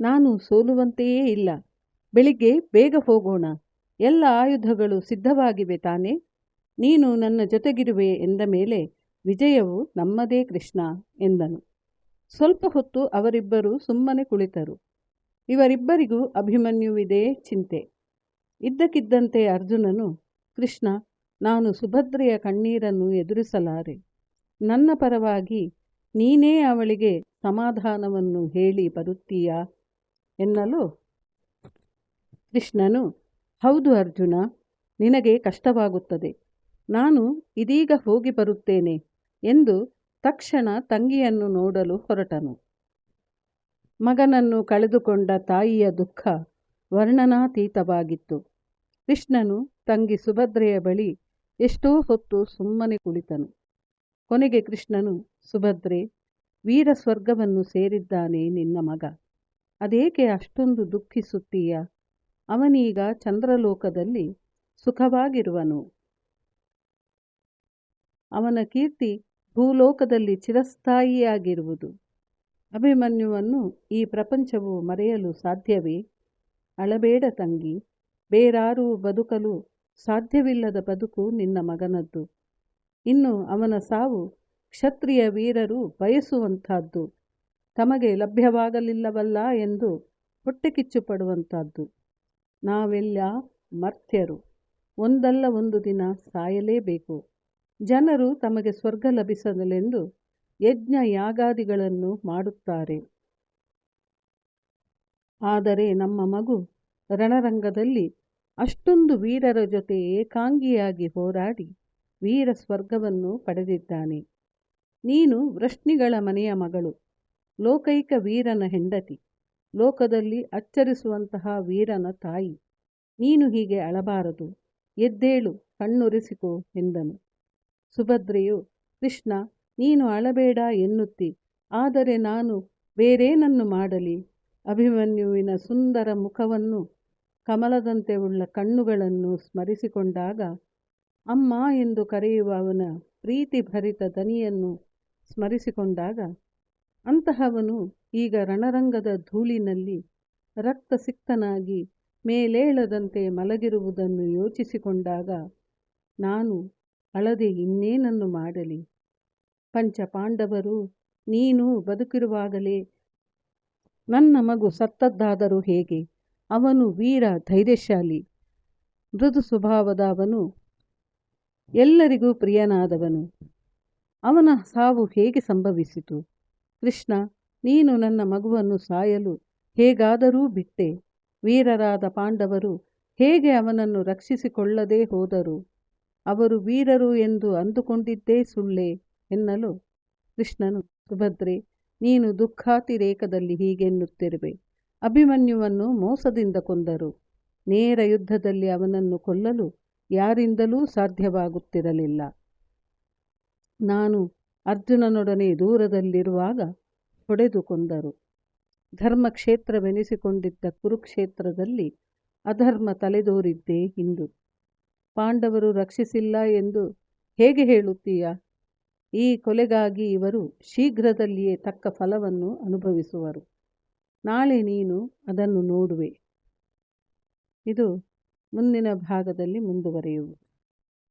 ನಾನು ಸೋಲುವಂತೆಯೇ ಇಲ್ಲ. ಬೆಳಿಗ್ಗೆ ಬೇಗ ಹೋಗೋಣ. ಎಲ್ಲ ಆಯುಧಗಳು ಸಿದ್ಧವಾಗಿವೆ ತಾನೇ. ನೀನು ನನ್ನ ಜೊತೆಗಿರುವೆ ಎಂದ ಮೇಲೆ ವಿಜಯವು, ನಮ್ಮದೇ ಕೃಷ್ಣ ಎಂದನು. ಸ್ವಲ್ಪ ಹೊತ್ತು ಅವರಿಬ್ಬರು ಸುಮ್ಮನೆ ಕುಳಿತರು. ಇವರಿಬ್ಬರಿಗೂ ಅಭಿಮನ್ಯುವಿದೇ ಚಿಂತೆ. ಇದ್ದಕ್ಕಿದ್ದಂತೆ ಅರ್ಜುನನು, ಕೃಷ್ಣ, ನಾನು ಸುಭದ್ರೆಯ ಕಣ್ಣೀರನ್ನು ಎದುರಿಸಲಾರೆ. ನನ್ನ ಪರವಾಗಿ ನೀನೇ ಅವಳಿಗೆ ಸಮಾಧಾನವನ್ನು ಹೇಳಿ ಬರುತ್ತೀಯಾ? ಎನ್ನಲು ಕೃಷ್ಣನು, ಹೌದು ಅರ್ಜುನ, ನಿನಗೆ ಕಷ್ಟವಾಗುತ್ತದೆ. ನಾನು ಇದೀಗ ಹೋಗಿ ಬರುತ್ತೇನೆ ಎಂದು ತಕ್ಷಣ ತಂಗಿಯನ್ನು ನೋಡಲು ಹೊರಟನು. ಮಗನನ್ನು ಕಳೆದುಕೊಂಡ ತಾಯಿಯ ದುಃಖ ವರ್ಣನಾತೀತವಾಗಿತ್ತು. ಕೃಷ್ಣನು ತಂಗಿ ಸುಭದ್ರೆಯ ಬಳಿ ಎಷ್ಟೋ ಹೊತ್ತು ಸುಮ್ಮನೆ ಕುಳಿತನು. ಕೊನೆಗೆ ಕೃಷ್ಣನು, ಸುಭದ್ರೆ ವೀರ ಸ್ವರ್ಗವನ್ನು ಸೇರಿದ್ದಾನೆ ನಿನ್ನ ಮಗ. ಅದೇಕೆ ಅಷ್ಟೊಂದು ದುಃಖಿಸುತ್ತೀಯ? ಅವನೀಗ ಚಂದ್ರಲೋಕದಲ್ಲಿ ಸುಖವಾಗಿರುವನು. ಅವನ ಕೀರ್ತಿ ಭೂಲೋಕದಲ್ಲಿ ಚಿರಸ್ಥಾಯಿಯಾಗಿರುವುದು. ಅಭಿಮನ್ಯುವನ್ನು ಈ ಪ್ರಪಂಚವು ಮರೆಯಲು ಸಾಧ್ಯವೇ? ಅಳಬೇಡ ತಂಗಿ, ಬೇರಾರೂ ಬದುಕಲು ಸಾಧ್ಯವಿಲ್ಲದ ಬದುಕು ನಿನ್ನ ಮಗನದ್ದು. ಇನ್ನು ಅವನ ಸಾವು ಕ್ಷತ್ರಿಯ ವೀರರು ಬಯಸುವಂಥದ್ದು. ತಮಗೆ ಲಭ್ಯವಾಗಲಿಲ್ಲವಲ್ಲ ಎಂದು ಹೊಟ್ಟೆಕಿಚ್ಚು ಪಡುವಂಥದ್ದು ನಾವೆಲ್ಲ ಮರ್ತ್ಯರು. ಒಂದಲ್ಲ ಒಂದು ದಿನ ಸಾಯಲೇಬೇಕು. ಜನರು ತಮಗೆ ಸ್ವರ್ಗ ಲಭಿಸಲೆಂದು ಯಜ್ಞ ಯಾಗಾದಿಗಳನ್ನು ಮಾಡುತ್ತಾರೆ. ಆದರೆ ನಮ್ಮ ಮಗು ರಣರಂಗದಲ್ಲಿ ಅಷ್ಟೊಂದು ವೀರರ ಜೊತೆ ಏಕಾಂಗಿಯಾಗಿ ಹೋರಾಡಿ ವೀರ ಸ್ವರ್ಗವನ್ನು ಪಡೆದಿದ್ದಾನೆ. ನೀನು ವೃಷ್ಣಿಗಳ ಮನೆಯ ಮಗಳು. ಲೋಕೈಕ ವೀರನ ಹೆಂಡತಿ. ಲೋಕದಲ್ಲಿ ಅಚ್ಚರಿಸುವಂತಹ ವೀರನ ತಾಯಿ. ನೀನು ಹೀಗೆ ಅಳಬಾರದು. ಎದ್ದೇಳು, ಕಣ್ಣುರಿಸಿಕೋ ಎಂದನು. ಸುಭದ್ರೆಯು, ಕೃಷ್ಣ, ನೀನು ಅಳಬೇಡ ಎನ್ನುತ್ತಿ. ಆದರೆ ನಾನು ಬೇರೇನನ್ನು ಮಾಡಲಿ? ಅಭಿಮನ್ಯುವಿನ ಸುಂದರ ಮುಖವನ್ನು ಕಮಲದಂತೆ ಉಳ್ಳ ಕಣ್ಣುಗಳನ್ನು ಸ್ಮರಿಸಿಕೊಂಡಾಗ, ಅಮ್ಮ ಎಂದು ಕರೆಯುವ ಅವನ ಪ್ರೀತಿಭರಿತ ದನಿಯನ್ನು ಸ್ಮರಿಸಿಕೊಂಡಾಗ ಅಂತಹವನು ಈಗ ರಣರಂಗದ ಧೂಳಿನಲ್ಲಿ ರಕ್ತಸಿಕ್ತನಾಗಿ ಮೇಲೇಳದಂತೆ ಮಲಗಿರುವುದನ್ನು ಯೋಚಿಸಿಕೊಂಡಾಗ, ನಾನು ಅಳದೆ ಇನ್ನೇನನ್ನು ಮಾಡಲಿ? ಪಂಚಪಾಂಡವರು, ನೀನು ಬದುಕಿರುವಾಗಲೇ ನನ್ನ ಮಗು ಸತ್ತದ್ದಾದರೂ ಹೇಗೆ? ಅವನು ವೀರ, ಧೈರ್ಯಶಾಲಿ, ಮೃದು ಸ್ವಭಾವದ ಅವನು ಎಲ್ಲರಿಗೂ ಪ್ರಿಯನಾದವನು. ಅವನ ಸಾವು ಹೇಗೆ ಸಂಭವಿಸಿತು? ಕೃಷ್ಣ, ನೀನು ನನ್ನ ಮಗುವನ್ನು ಸಾಯಲು ಹೇಗಾದರೂ ಬಿಟ್ಟೆ. ವೀರರಾದ ಪಾಂಡವರು ಹೇಗೆ ಅವನನ್ನು ರಕ್ಷಿಸಿಕೊಳ್ಳದೇ ಹೋದರು? ಅವರು ವೀರರು ಎಂದು ಅಂದುಕೊಂಡಿದ್ದೇ ಸುಳ್ಳೆ ಎನ್ನಲು ಕೃಷ್ಣನು, ಸುಭದ್ರೆ, ನೀನು ದುಃಖಾತಿರೇಕದಲ್ಲಿ ಹೀಗೆನ್ನುತ್ತಿರುವೆ. ಅಭಿಮನ್ಯುವನ್ನು ಮೋಸದಿಂದ ಕೊಂದರು. ನೇರ ಯುದ್ಧದಲ್ಲಿ ಅವನನ್ನು ಕೊಲ್ಲಲು ಯಾರಿಂದಲೂ ಸಾಧ್ಯವಾಗುತ್ತಿರಲಿಲ್ಲ. ನಾನು ಅರ್ಜುನನೊಡನೆ ದೂರದಲ್ಲಿರುವಾಗ ಹೊಡೆದು ಕೊಂದರು ಧರ್ಮಕ್ಷೇತ್ರವೆನಿಸಿಕೊಂಡಿದ್ದ ಕುರುಕ್ಷೇತ್ರದಲ್ಲಿ ಅಧರ್ಮ ತಲೆದೋರಿದ್ದೇ ಹಿಂದು ಪಾಂಡವರು ರಕ್ಷಿಸಿಲ್ಲ ಎಂದು ಹೇಗೆ ಹೇಳುತ್ತೀಯ? ಈ ಕೊಲೆಗಾಗಿ ಇವರು ಶೀಘ್ರದಲ್ಲಿಯೇ ತಕ್ಕ ಫಲವನ್ನು ಅನುಭವಿಸುವರು. ನಾಳೆ ನೀನು ಅದನ್ನು ನೋಡುವೆ. ಇದು ಮುಂದಿನ ಭಾಗದಲ್ಲಿ ಮುಂದುವರಿಯುವುದು.